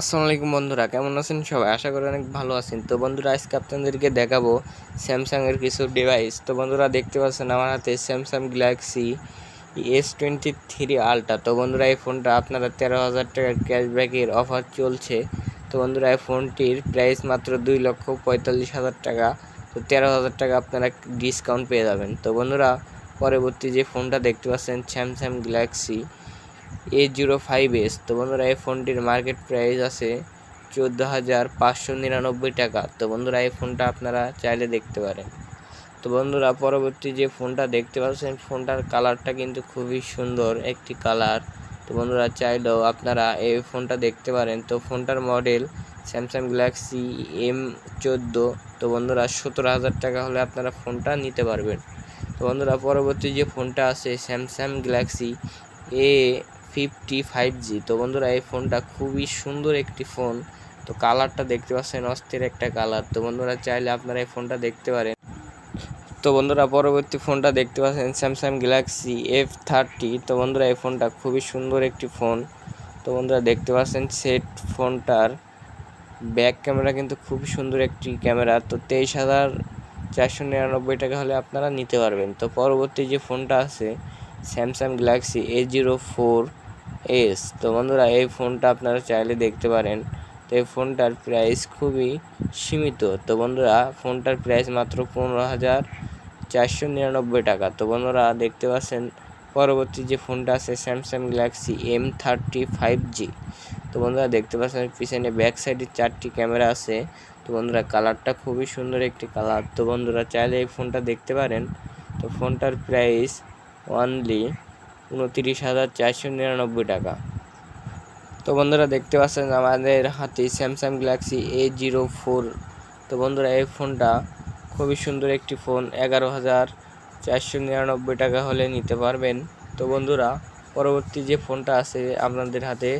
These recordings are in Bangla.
আসসালামু আলাইকুম বন্ধুরা, কেমন আছেন সবাই? আশা করি অনেক ভালো আছেন। তো বন্ধুরা, আজকে আপনাদেরকে দেখাবো স্যামসাংয়ের কিছু ডিভাইস তো বন্ধুরা, দেখতে পাচ্ছেন আমার হাতে Samsung Galaxy S twenty three Ultra তো বন্ধুরা, এই ফোনটা আপনারা তেরো হাজার টাকার ক্যাশব্যাকের অফার চলছে। তো বন্ধুরা, এই ফোনটির প্রাইস মাত্র দুই লক্ষ পঁয়তাল্লিশ হাজার টাকা। তো তেরো হাজার টাকা আপনারা ডিসকাউন্ট পেয়ে যাবেন। তো বন্ধুরা, পরবর্তী যে ফোনটা দেখতে পাচ্ছেন, Samsung Galaxy A zero five S. তো বন্ধুরা, এই ফোনটির মার্কেট প্রাইস আছে চোদ্দ হাজার পাঁচশো নিরানব্বই টাকা। তো বন্ধুরা, এই ফোনটা আপনারা চাইলে দেখতে পারেন। তো বন্ধুরা, পরবর্তী যে ফোনটা দেখতে পাচ্ছেন, ফোনটার কালারটা কিন্তু খুবই সুন্দর, একটি কালার তো বন্ধুরা, চাইলেও আপনারা এই ফোনটা দেখতে পারেন। তো ফোনটার মডেল স্যামসাং গ্যালাক্সি এম চোদ্দ। তো বন্ধুরা, সতেরো হাজার টাকা হলে আপনারা ফোনটা নিতে পারবেন। তো বন্ধুরা, পরবর্তী যে ফোনটা আছে Samsung Galaxy A fifty five G. তো বন্ধুরা, এই ফোনটা খুবই সুন্দর একটি ফোন। তো কালারটা দেখতে পাচ্ছেন, অস্থির একটা কালার। তো বন্ধুরা, চাইলে আপনারা এই ফোনটা দেখতে পারেন। তো বন্ধুরা, পরবর্তী ফোনটা দেখতে পাচ্ছেন স্যামসাং গ্যালাক্সি এফ থার্টি তো বন্ধুরা, এই ফোনটা খুবই সুন্দর একটি ফোন। তো বন্ধুরা, দেখতে পাচ্ছেন সেট ফোনটার ব্যাক ক্যামেরা কিন্তু খুবই সুন্দর একটি ক্যামেরা। তো তেইশ হাজার চারশো নিরানব্বই টাকা হলে আপনারা নিতে পারবেন। তো পরবর্তী যে ফোনটা আছে Samsung Galaxy A zero four S তো বন্ধুরা, এই ফোনটা আপনারা চাইলে দেখতে পারেন। তো এই ফোনটার প্রাইস খুবই সীমিত। তো বন্ধুরা, ফোনটার প্রাইস মাত্র পনেরো হাজার চারশো নিরানব্বই টাকা। তো বন্ধুরা, দেখতে পাচ্ছেন, পরবর্তী যে ফোনটা আছে Samsung Galaxy M thirty five G তো বন্ধুরা, দেখতে পাচ্ছেন, পিছনে ব্যাক সাইডে চারটি ক্যামেরা আছে। তো বন্ধুরা কালারটা খুবই সুন্দর একটি কালার তো বন্ধুরা, চাইলে এই ফোনটা দেখতে পারেন। তো ফোনটার প্রাইস অনলি উনতিরিশ হাজার চারশো নিরানব্বই টাকা। তো বন্ধুরা দেখতে পাচ্ছেন আমাদের হাতে Samsung Galaxy A zero four তো বন্ধুরা এই ফোনটা খুবই সুন্দর একটি ফোন, এগারো হাজার চারশো নিরানব্বই টাকা হলে নিতে পারবেন। তো বন্ধুরা, পরবর্তী যে ফোনটা আছে আপনাদের হাতে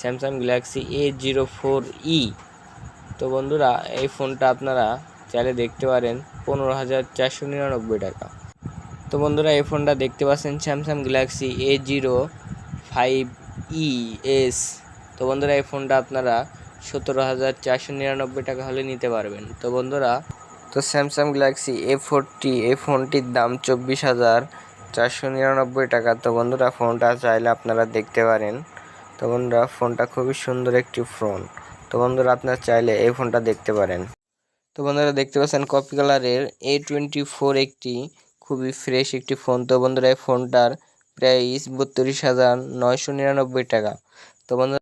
Samsung Galaxy A zero four E তো বন্ধুরা, এই ফোনটা আপনারা চাইলে দেখতে পারেন, পনেরো হাজার চারশো নিরানব্বই টাকা। তো বন্ধুরা এই ফোনটা দেখতে পাচ্ছেন Samsung Galaxy A zero five E S তো বন্ধুরা এই ফোনটা আপনারা সতেরো হাজার চারশো নিরানব্বই টাকা হলে নিতে পারবেন। তো বন্ধুরা, তো স্যামসাং গ্যালাক্সি এ ফোরটি এই ফোনটির দাম চব্বিশ হাজার চারশো নিরানব্বই টাকা। তো বন্ধুরা, ফোনটা চাইলে আপনারা দেখতে পারেন। তো বন্ধুরা, ফোনটা খুবই সুন্দর একটি ফোন। তো বন্ধুরা, আপনারা চাইলে এই ফোনটা দেখতে পারেন। তো বন্ধুরা, দেখতে পাচ্ছেন কপি কালারের এ টোয়েন্টি ফোর একটি খুবই ফ্রেশ একটি ফোন তো বন্ধুরা, এই ফোনটার প্রাইস বত্রিশ হাজার নয়শো নিরানব্বই টাকা। তো বন্ধুরা